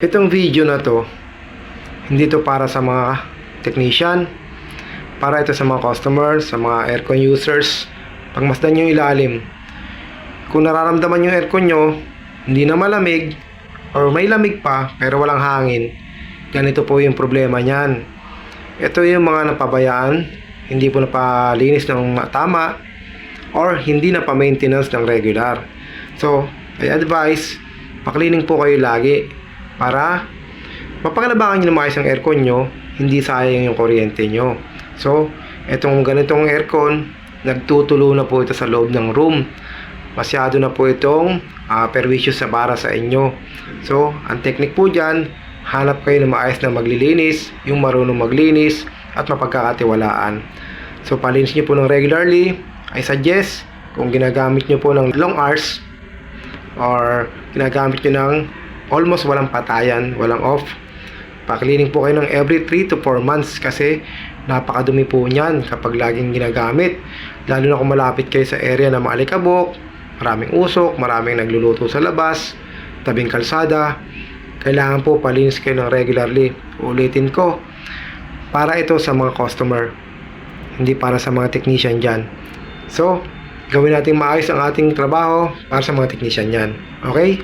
Itong video na to, hindi to para sa mga technician, para ito sa mga customers, sa mga aircon users. Pagmasdan yung ilalim. Kung nararamdaman yung aircon nyo, hindi na malamig, or may lamig pa, pero walang hangin, ganito po yung problema niyan. Ito yung mga napabayaan, hindi po napalinis ng tama, or hindi na pa-maintenance ng regular. So, I advise, paklining po kayo lagi para mapakalabakan nyo na maayos ang aircon nyo, hindi sayang yung kuryente nyo. So, etong ganitong aircon, nagtutulo na po ito sa loob ng room. Masyado na po itong uh, perwisyo sa para sa inyo. So, ang technique po dyan, hanap kayo ng maayos na maglilinis, yung marunong maglinis, at mapagkakatiwalaan. So, palinis nyo po ng regularly, I suggest, kung ginagamit nyo po ng long hours, or ginagamit nyo ng almost walang patayan, walang off, pa-cleaning po kayo ng every 3 to 4 months kasi napakadumi po niyan kapag laging ginagamit. Lalo na kung malapit kayo sa area na maalikabok, maraming usok, maraming nagluluto sa labas, tabing kalsada. Kailangan po palinis kayo ng regularly. Ulitin ko, para ito sa mga customer, hindi para sa mga technician dyan. So, gawin natin maayos ang ating trabaho para sa mga technician yan. Okay?